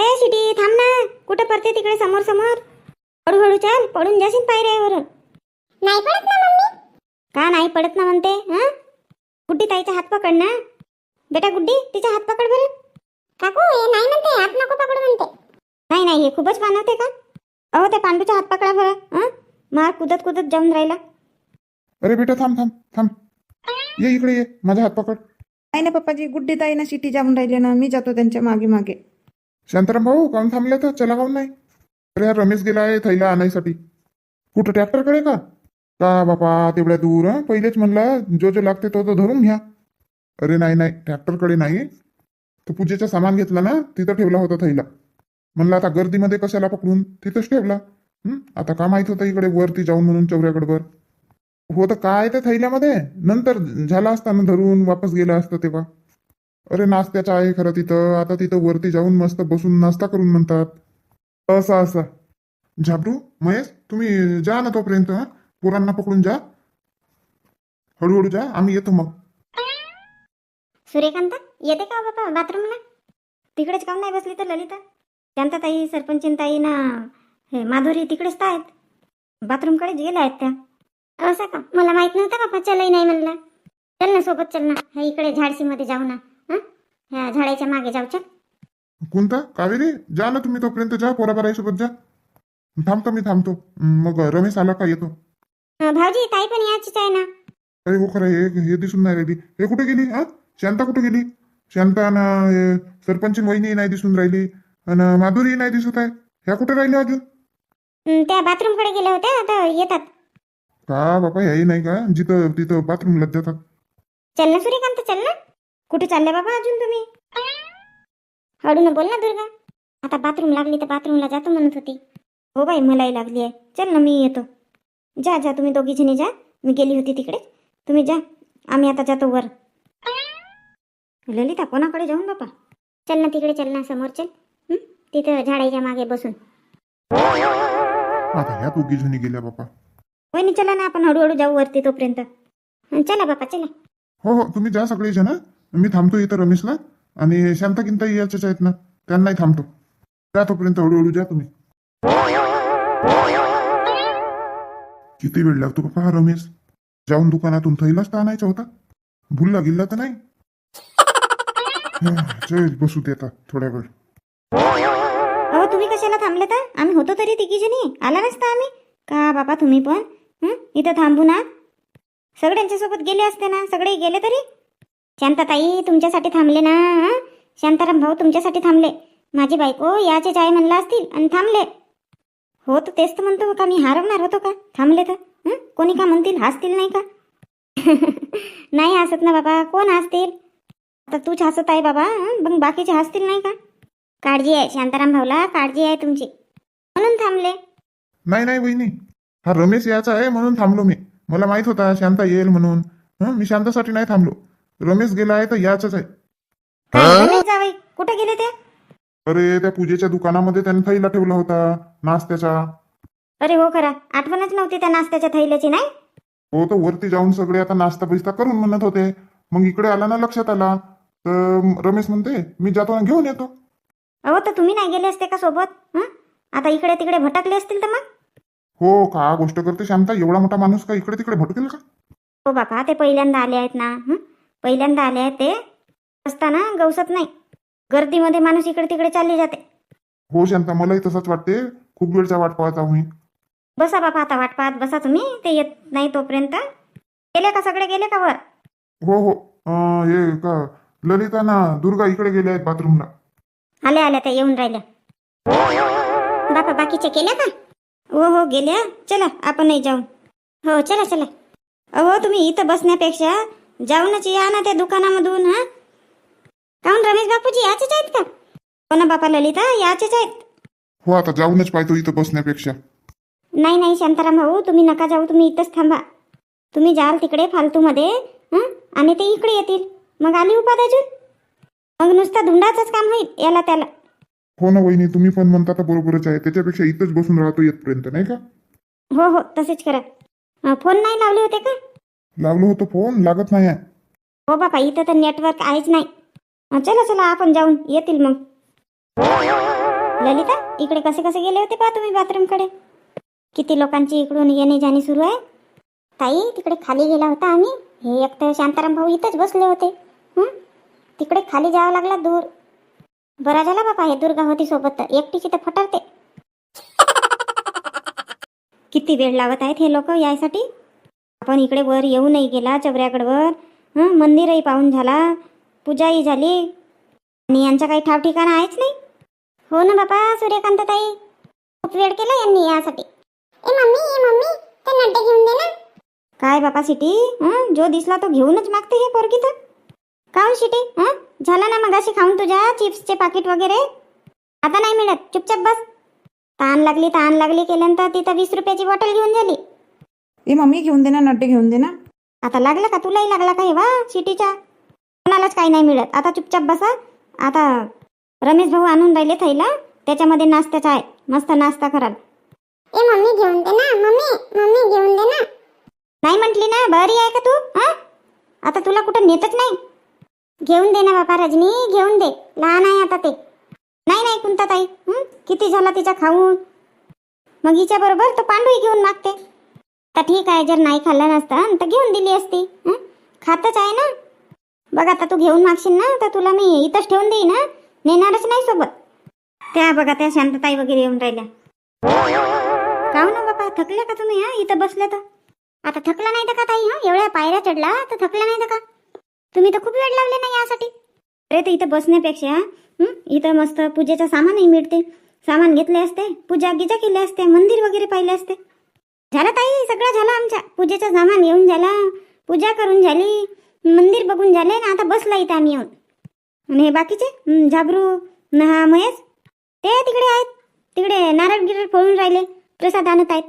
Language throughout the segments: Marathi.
ए सिटी थांब ना. कुठं पडते तिकडे समोर समोर? हळूहळू चाल पडून जाशील पायऱ्यावरून. नाही पडत ना मम्मी. का नाही पडत ना म्हणते हा? गुड्डी ताईचा हात पकड ना. बेटा गुड्डी तिचा हात पकड बरं. काकू हे नाही म्हणते हात नको पकडू म्हणते. नाही नाही हे खूपच पाणवते का? अहो त्या पांडूचा हात पकडा बरं हा? मार कुदत कुदत जाऊन राहिला. अरे बेटा थांब थांब थांब. ये इकडे ये माझा हात पकड. नाही ना पप्पाजी गुड्डी ताई ना शिटी जाऊन राहिले ना मी जातो त्यांच्या मागे मागे. शांताराम भाऊ काऊन थांबले तर चला काऊन नाही. अरे हा रमेश गेला आहे थैला आणायसाठी. कुठं ट्रॅक्टरकडे का? का बापा तेवढ्या दूर हं? पहिलेच म्हणला जो जो लागते तो तो धरून घ्या. अरे नाही नाही ट्रॅक्टरकडे नाही. तो पूजेचा सामान घेतला ना तिथं ठेवला होता थैला. म्हणलं आता गर्दीमध्ये कशाला पकडून? तिथंच ठेवला. हं? आता का माहीत होतं इकडे वरती जाऊन म्हणून चौऱ्याकडवर हो तर काय त्या थैल्यामध्ये? नंतर झाला असता ना धरून वापस गेला असतं तेव्हा. अरे नाश्त्याचं आहे खरं तिथं. आता तिथं वरती जाऊन मस्त बसून नाश्ता करून म्हणतात. असं असं. झाबरू महेश तुम्ही जा ना तोपर्यंत हं? पोरांना पकडून जा. हळूहळू जा. आम्ही येतो मग. सूर्यकांत येते का हो बाबा बाथरूमला? तिकडेच काम नाही बसली तर ललिता? शांताताई सरपंचीनताई ना हे माधुरी तिकडेच तर आहेत. बाथरूमकडेच गेल्या आहेत त्या. असं का? मला माहीत नव्हतं बाबा चलही नाही म्हणला. चल ना सोबत चल ना. हे इकडे झाडशीमध्ये जाऊ ना. ह्या झाडाच्या मागे जाऊ चल. कोणता? कावेरी? जा ना तुम्ही तोपर्यंत जा पोराबाराईसोबत जा. थांबतो मी थांबतो. मग रमेश आला का? येतो. अं, भाऊजी ताई पण याचीच आहे ना. अरे हो खरं हे हे दिसून नाही राहिली. हे कुठे गेली? हा? शांता कुठे गेली? शांता ना हे सरपंच वहिनी नाही दिसून राहिली. आणि माधुरी नाही दिसत आहे. ह्या कुठे राहिल्या अजून? अं, त्या बाथरूमकडे गेल्या होत्या आता येतात. का बाबा ह्याही नाही का? जिथं तिथं बाथरूमला जातात. चल ना सूर्यकांत चल ना. कुठे चालले बाबा अजून तुम्ही? हळून बोल ना दुर्गा. आता बाथरूम लागली तर बाथरूमला जातो म्हणत होती. हो बाई मलाही लागली आहे. चल ना मी येतो. जा जा तुम्ही दोघी जणी जा. मी गेली होती तिकडे. तुम्ही जा. आम्ही आता जातो वर. ललिता कोणाकडे जाऊन बापा? चल ना तिकडे चल ना समोर चल. हं? तिथं झाडाच्या मागे बसून. आता ह्या दोघी जणी गेल्या बापा. वहिनी चला ना आपण हळूहळू जाऊ वरती तोपर्यंत. हं, चला बापा चला. हो हो तुम्ही जा सगळे जण मी थांबतो इथं रमेशला आणि शांता किंता याच्याच आहेत ना त्यांनाही थांबतो. जा तोपर्यंत हळूहळू जा तुम्ही. किती वेळ लागतो पहा हा रमेश? जाऊन दुकानातून थैलाच तर आणायचा होता. भुलला गिल्ला तर नाही. चल बसू देता थोड्या वेळ. अहो तुम्ही कशाला थांबले तर आम्ही होतो तरी तिघी जणी आला नसता आम्ही? का बाबा तुम्ही पण? हं? इथं थांबू ना सगळ्यांच्या सोबत गेले असते ना? सगळे गेले तरी? शांताताई तुमच्यासाठी थांबले ना हं? शांताराम भाऊ तुमच्यासाठी थांबले. माझी बायको याचे चाय म्हणला असतील आणि थांबले. हो तर तेच तर म्हणतो का मी हरवणार होतो का? थांबले तर हं? कोणी का म्हणतील हसतील नाही का? नाही हसत ना बाबा कोण हसतील? आता तूच हसत आहे बाबा हं? मग बाकीचे हसतील नाही का? काळजी आहे शांताराम भाऊला काळजी आहे तुमची. म्हणून थांबले. नाही नाही वहिनी हा रमेश याचा आहे म्हणून थांबलो मी. मला माहीत होता शांता येईल म्हणून. हं, मी शांतासाठी नाही थांबलो. रमेश गेला आहे तर याच आहे. काय रमेश जावई कुठे गेले ते? अरे त्या पूजेच्या दुकानामध्ये त्याने थैला ठेवला होता नाश्त्याचा. अरे हो खरा. आठवणच नव्हती त्या नाश्त्याच्या थैल्याची नाही? हो तर वरती जाऊन सगळे आता नाश्ता बिस्ता करून म्हणत होते. मग इकडे आला ना लक्षात आला. तर रमेश म्हणते मी जातो ना घेऊन येतो. अहो तर तुम्ही नाही गेले असते का सोबत? हं? आता इकडे तिकडे भटकले असतील तर मग? हो का? गोष्ट करते शांता एवढा मोठा माणूस का इकडे तिकडे भटकेल का? हो बापा ते पहिल्यांदा आले आहेत ना हं? पहिल्यांदा आले आहेत ते असताना गवसत नाही. गर्दीमध्ये माणूस इकडे तिकडे चालली जाते. हो शांता मलाही तसंच वाटते. खूप वेळचा वाट पाहता मी बसा बापा आता वाट पाहत बसा तुम्ही. ते येत नाही तोपर्यंत. गेले का सगळे? गेले का वर? हो हो. अं, हे का ललिता ना दुर्गा इकडे गेल्या आहेत बाथरूमला. आल्या आल्या त्या येऊन राहिल्या. बापा बाकीचे केले का? हो हो गेल्या चला आपणही जाऊ. हो चला चला. अहो तुम्ही इथं बसण्यापेक्षा जाऊनच या ना त्या दुकानामधून हा? काऊन रमेश बापूजी याचेच आहेत का? हो ना बापा ललिता याचेच आहेत? हो आता जाऊनच पाहतो इथं बसण्यापेक्षा. नाही नाही शांताराम भाऊ तुम्ही नका जाऊ तुम्ही इथंच थांबा. तुम्ही जाल तिकडे फालतूमध्ये हं? आणि ते इकडे येतील. मग आली उपाध अजून? मग नुसतं धुंडाचंच काम होईल याला त्याला. हो ना वहिनी तुम्ही पण म्हणता तर बरोबरच आहे. त्याच्यापेक्षा इथंच बसून राहतो येतपर्यंत नाही का? हो हो तसेच करा. अं, फोन नाही लावले होते का? लागलो होतो फोन लागत नाही हो बापा इथं तर नेटवर्क आहेच नाही. अं, चला चला आपण जाऊन येतील मग. ललिता इकडे कसे कसे गेले होते पहा तुम्ही बाथरूमकडे किती लोकांची इकडून येणे जाणे सुरू आहे. ताई तिकडे खाली गेला होता आम्ही. हे एक तर शांताराम भाऊ इथंच बसले होते. हं? तिकडे खाली जावं लागला दूर. बरा झाला बापा हे दुर्गा होती सोबत तर. एकटीची तर फटरते. किती वेळ लावत आहेत हे लोक यायसाठी? आपण इकडे वर येऊ नाही गेला चबऱ्याकडवर हं मंदिरही पाहून झाला. पूजाही झाली. आणि यांचा काही ठाव ठिकाणा आहेच नाही. हो ना बापा सूर्यकांत ताई खूप वेळ केला यांनी यासाठी. ए मम्मी ए मम्मी ते नड्डे घेऊन दे ना. काय बापा सिटी? हं जो दिसला तो घेऊनच मागते हे पोरगी तर. काऊन सिटी? हं झाला ना मगाशी खाऊन तुझ्या चिप्सचे पाकिट वगैरे? आता नाही मिळत. चुपचाप बस. ताण लागली ताण लागली केल्यानंतर तिथं वीस रुपयाची बॉटल घेऊन झाली. ए मम्मी घेऊन दे ना नड्डे घेऊन दे ना. आता लागला का? तुलाही लागला का हे वा सिटीच्या कोणालाच काही नाही मिळत. आता चुपचाप बसा. आता रमेश भाऊ आणून राहिले थैला. त्याच्यामध्ये नाश्त्याचा आहे. मस्त नाश्ता कराल. ए मम्मी घेऊन दे ना. मम्मी मम्मी घेऊन दे ना. नाही म्हटली ना बरी आहे का तू? हा? आता तुला कुठं नेतच नाही. घेऊन दे ना बापा रजनी घेऊन दे. लहान आहे आता ते. नाही नाही कुंता ताई हं? किती झाला तिचा खाऊन? मग हिच्या बरोबर तो पांडूही घेऊन मागते. आता ठीक आहे जर नाही खाल्लं नसतं तर घेऊन दिली असती. खातच आहे ना? बघ आता तू घेऊन मागशील ना तर तुला मी इथंच ठेवून देईन ना नेणारच नाही सोबत. त्या बघा त्या शांतताई वगैरे येऊन राहिल्या. का ना हो बाबा थकल्या का तुम्ही हा? इथं बसल्या तर. आता थकला नाही तर का ताई हा? एवढ्या पायऱ्या चढला तर थकला नाही तर का? तुम्ही तर खूप वेळ लावले ना यासाठी. अरे तर इथं बसण्यापेक्षा इथं मस्त पूजेचं सामानही मिळते. सामान घेतले असते पूजा गिजा केली असते मंदिर वगैरे पाहिले असते. झालं ताई सगळं झालं आमच्या. पूजेचं सामान येऊन झाला पूजा करून झाली मंदिर बघून झाले ना आता बसला इथं आम्ही येऊन. आणि हे बाकीचे? झाबरू हा महेश ते तिकडे आहेत. तिकडे नारळ गिरळ फोडून राहिले प्रसाद आणत आहेत.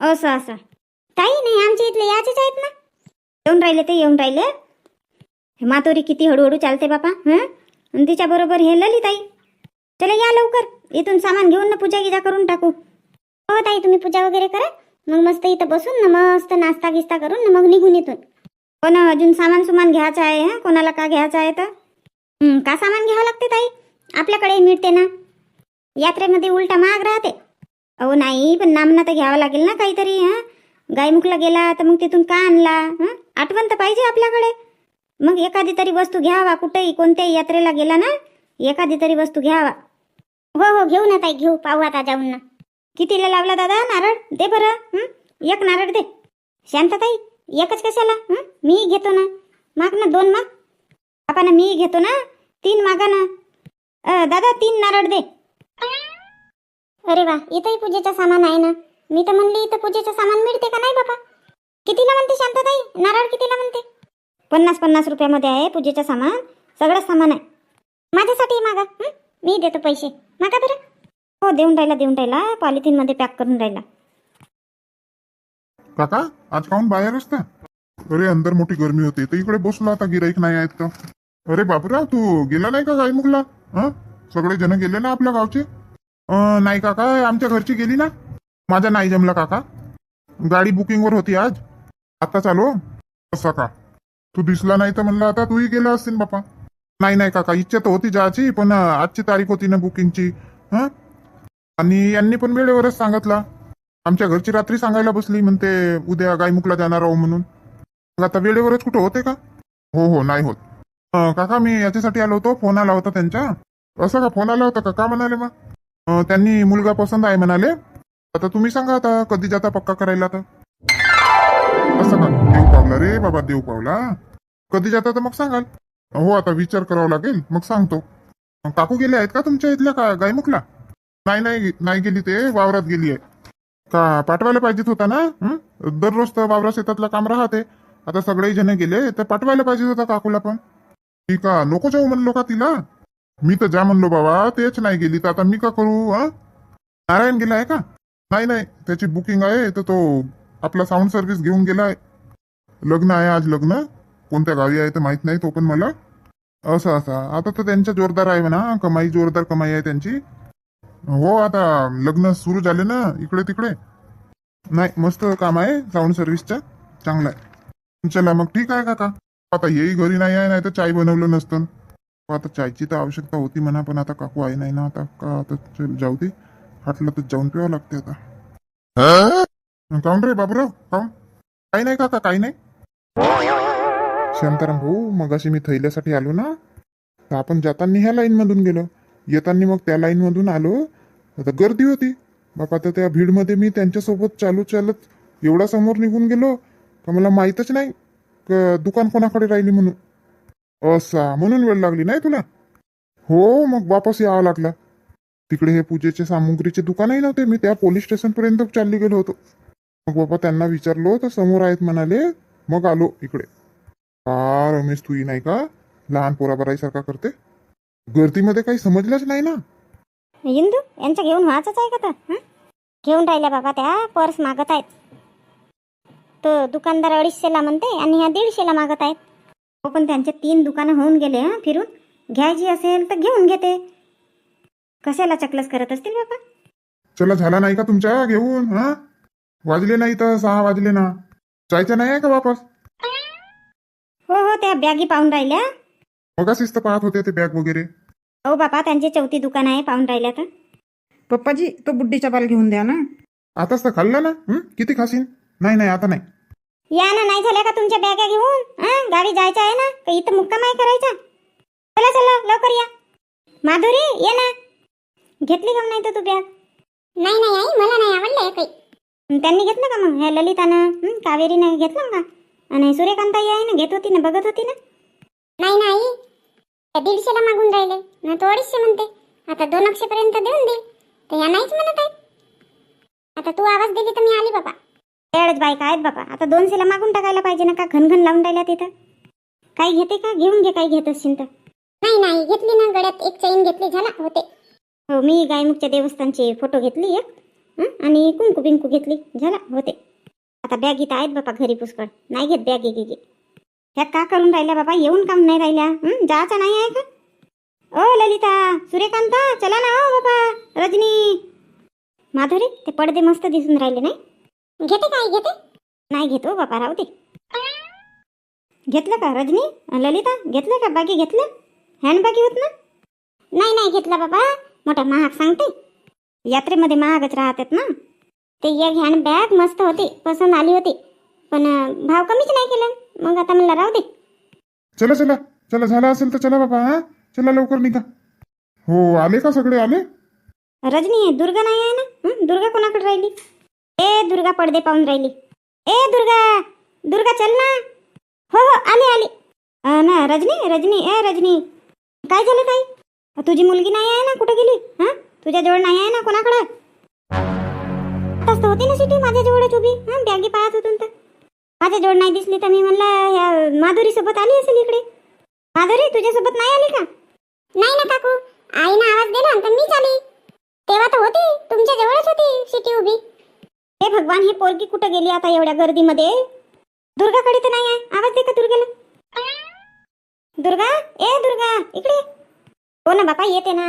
असं असं. ताई नाही आमच्या इथले याचेच आहेत ना? येऊन राहिले ते येऊन राहिले. मातोरी किती हळूहळू चालते बापा हं? आणि तिच्या बरोबर हे ललिताई चला या लवकर इथून सामान घेऊन ना पूजा गिजा करून टाकू. हो ताई तुम्ही पूजा वगैरे करा. मग मस्त इथं बसून ना मस्त नाश्ता गिस्ता करून ना मग निघून इथून. पण अजून सामान सुमान घ्यायचं आहे हा? कोणाला का घ्यायचं आहे तर? का सामान घ्यावं लागते ताई? आपल्याकडे मिळते ना. यात्रेमध्ये उलटा महाग राहते. अहो नाही पण नामना तर घ्यावं लागेल ना काहीतरी हां? गायमुखला गेला तर मग तिथून का आणला आठवण तर पाहिजे आपल्याकडे. मग एखादी तरी वस्तू घ्यावा कुठेही कोणत्याही यात्रेला गेला ना एखादी तरी वस्तू घ्यावा. हो हो घेऊ ना ताई घेऊ पाहू आता जाऊन ना. कितीला लावला दादा नारळ? दे बरं हं? एक नारळ दे. शांतताई एकच कशाला? हं? मी घेतो ना. माग ना दोन माग. बापाना मी घेतो ना. तीन मागा ना दादा तीन नारळ दे. अरे वा इथंही पूजेचं सामान आहे ना. मी तर म्हणली इथं पूजेचं सामान मिळते का नाही बाबा कितीला म्हणते शांतताई? नारळ कितीला म्हणते? पन्नास पन्नास रुपयामध्ये आहे पूजेचं सामान. सगळं सामान आहे. माझ्यासाठी मागा. हं? मी देतो पैसे. मागा बरं. हो देऊन राहिला देऊन राहिला. पॉलिथिनमध्ये पॅक करून राहिला. काका आज काहून बाहेर असता अरे अंदर मोठी गर्मी होती. तर इकडे बसलो आता गिराईक नाही आहेत तर अरे बापरा तू गेला नाही का गायमुखला? हा? सगळे जण गेले ना आपल्या गावचे? नाही काका आमच्या घरची गेली ना. माझा नाही जमला काका. गाडी बुकिंगवर होती आज. आता चालू. असं का? तू दिसला नाही तर म्हणलं आता तूही गेला असतील बापा. नाही नाही काका इच्छा तर होती जायची पण आजची तारीख होती ना बुकिंगची. हा? आणि यांनी पण वेळेवरच सांगितला. आमच्या घरची रात्री सांगायला बसली म्हणते उद्या गायमुखला जाणार आहो म्हणून. मग आता वेळेवरच कुठं होते का? हो हो नाही होत. काका मी याच्यासाठी आलो होतो. फोन आला होता त्यांच्या असं का? फोन आला होता का? का म्हणाले मग? त्यांनी मुलगा पसंत आहे म्हणाले. आता तुम्ही सांगा आता कधी जाता पक्का करायला तर असं का? देऊ पावला रे बाबा देऊ पावला. कधी जाता तर मग सांगाल. हो आता विचार करावा लागेल. मग सांगतो. काकू गेले आहेत का तुमच्या इथल्या का गायमुखला? नाही नाही नाही गेली ते वावरात गेली आहे. का पाठवायला पाहिजेत होता ना? हं? दररोज तर वावरा शेतातलं काम राहते. आता सगळे जण गेले तर पाठवायला पाहिजे होता काकूला पण. ठीक का नको जाऊ म्हणलो का तिला? मी तर जा म्हणलो बाबा तेच नाही गेली तर आता मी का करू हा? नारायण गेला आहे का? नाही नाही त्याची बुकिंग आहे तर तो आपला साऊंड सर्व्हिस घेऊन गेलाय लग्न आहे आज लग्न. कोणत्या गावी आहे तर माहीत नाही तो पण मला. असं असं. आता तर त्यांच्या जोरदार आहे म्हणा कमाई जोरदार कमाई आहे त्यांची. हो आता लग्न सुरू झाले ना इकडे तिकडे. नाही मस्त काम आहे साऊंड सर्व्हिसचं चांगलं आहे. चला मग ठीक आहे काका. आता हेही घरी नाही आहे नाही तर चाय बनवलं नसतं. आता चायची तर आवश्यकता होती म्हणा पण आता काकू आहे नाही ना आता का आता जाऊ दे. हाटलं तर जाऊन प्यावं लागते आता. काऊन रे बाबूराव? काऊन? काही नाही काका काही नाही. शांताराम भाऊ मग अशी मी थैल्यासाठी आलो ना. तर आपण जाताना ह्या लाईन मधून गेलो. येताना मग त्या लाईन मधून आलो. आता गर्दी होती. बापा आता त्या भीडमध्ये मी त्यांच्यासोबत चालू चालत एवढा समोर निघून गेलो का मला माहीतच नाही दुकान कोणाकडे राहिली म्हणून. असा म्हणून वेळ लागली नाही तुला? हो मग वापस यावं लागला. तिकडे हे पूजेचे सामुग्रीचे दुकानही नव्हते. मी त्या पोलीस स्टेशन पर्यंत चालली गेलो होतो. मग बाबा त्यांना विचारलो तर समोर आहेत म्हणाले मग आलो इकडे. का रमेश तू नाही का? लहान पोराबराईसारखा करते? गर्दीमध्ये काही समजलंच नाही ना? इंदू यांचं घेऊन व्हायचंच आहे का तर? घेऊन राहिल्या बाबा त्या पर्स मागत आहेत. तो दुकानदार अडीचशेला म्हणते आणि ह्या दीडशेला मागत आहेत. हो पण त्यांचे तीन दुकानं होऊन गेले हं फिरून. घ्यायची असेल तर घेऊन घेते. कशाला चकलस करत असतील बाबा? चला झाला नाही का तुमच्या? घेऊन हा? वाजले नाही तर सहा वाजले ना. जायचं नाही आहे का वापस? हो हो त्या बॅगी पाहून राहिल्या. मग शिस्त पाहत होते ते बॅग वगैरे. हो बापा त्यांची चौथी दुकान आहे पाहून राहिल्या तर. पप्पाजी तो बुड्डीचा बाल घेऊन द्या ना. आताच तर खाल्लं ना हं? किती खाशीन? नाही नाही आता नाही. या ना नाही झाल्या का तुमच्या बॅगा घेऊन? हं? गावी जायचं आहे ना? का इथं मुक्काम आहे करायचा? चला चला लवकर या. माधुरी ये ना. घेतली का नाही तर तू बॅग? नाही नाही आई मला नाही आवडलं काही. त्यांनी घेतलं का मग? ह्या ललितानं हं? कावेरीनं घेतलं का? आणि सूर्यकांताई आहे ना घेत होती ना बघत होती ना? नाही नाही त्या दीडशेला मागून राहिले. ना तो अडीचशे म्हणते. आता दोन अक्षेपर्यंत देऊन दे. तर या नाहीच म्हणत आहे आता तू आवाज दिली तर मी आली बाबा. एवढेच बायका आहेत बाबा. आता दोनशेला मागून टाकायला पाहिजे ना का? घनघन लावून राहिल्या तिथं. काही घेते का? घेऊन घे काही घेत असशील तर. नाही नाही. घेतली ना. गळ्यात एक चैन घेतली झाला. होते. हो मी गायमुखच्या देवस्थानचे फोटो घेतली एक. हं? आणि कुंकू बिंकू घेतली झाला. होते. आता बॅग इथं आहेत बाबा घरी पुष्कळ. नाही घेत बॅग घे ह्या का करून राहिल्या बाबा? येऊन काम नाही राहिल्या? जायचं नाही आहे का? ओ ललिता सूर्यकांता चला ना हो बाबा रजनी. माधुरी ते पडदे मस्त दिसून राहिले नाही? घेते काय घेते? नाही घेतो बाबा राहू दे. घेतलं का रजनी? ललिता घेतलं का बागी घेतलं? हँडबॅगी होत ना? नाही नाही घेतला बाबा. मोठा महाग सांगते. यात्रेमध्ये महागच राहतात ना? ते एक हँडबॅग मस्त होती पसंत आली होती. पण भाव कमीच नाही केलं. मग आता म्हणलं राहू दे. चला चला. चला झाला असेल तर चला बाबा हा? चला लवकर निघा. हो आले का सगळे? आले? रजनी दुर्गा नाही आहे ना? हं? दुर्गा कोणाकडे राहिली? ए दुर्गा पडदे पाहून राहिली. ए दुर्गा! दुर्गा चल ना. हो हो आली आली. अ, ना रजनी रजनी ए रजनी. काय झालं ताई? तुझी मुलगी नाही आहे ना? कुठे गेली? हा? तुझ्या जवळ नाही आहे ना कोणाकडे? तसं होती ना सिटी माझ्या जवळच उभी. हा? बॅगी पाहत होतून माझी जोड नाही दिसली तर मी म्हणलं ह्या माधुरी सोबत आली असेल इकडे. माधुरी तुझ्यासोबत नाही आली का? नाही ना काकू आईनं आवाज दिला तर मीच आली. तेव्हा तर होती तुमच्या जवळच होती सिटी उभी. हे भगवान ही पोरगी कुठं गेली आता एवढ्या गर्दीमध्ये? दुर्गाकडे तर नाही आहे. आवाज दे का दुर्गाला? दुर्गा? ए दुर्गा इकडे हो ना बापा येते ना.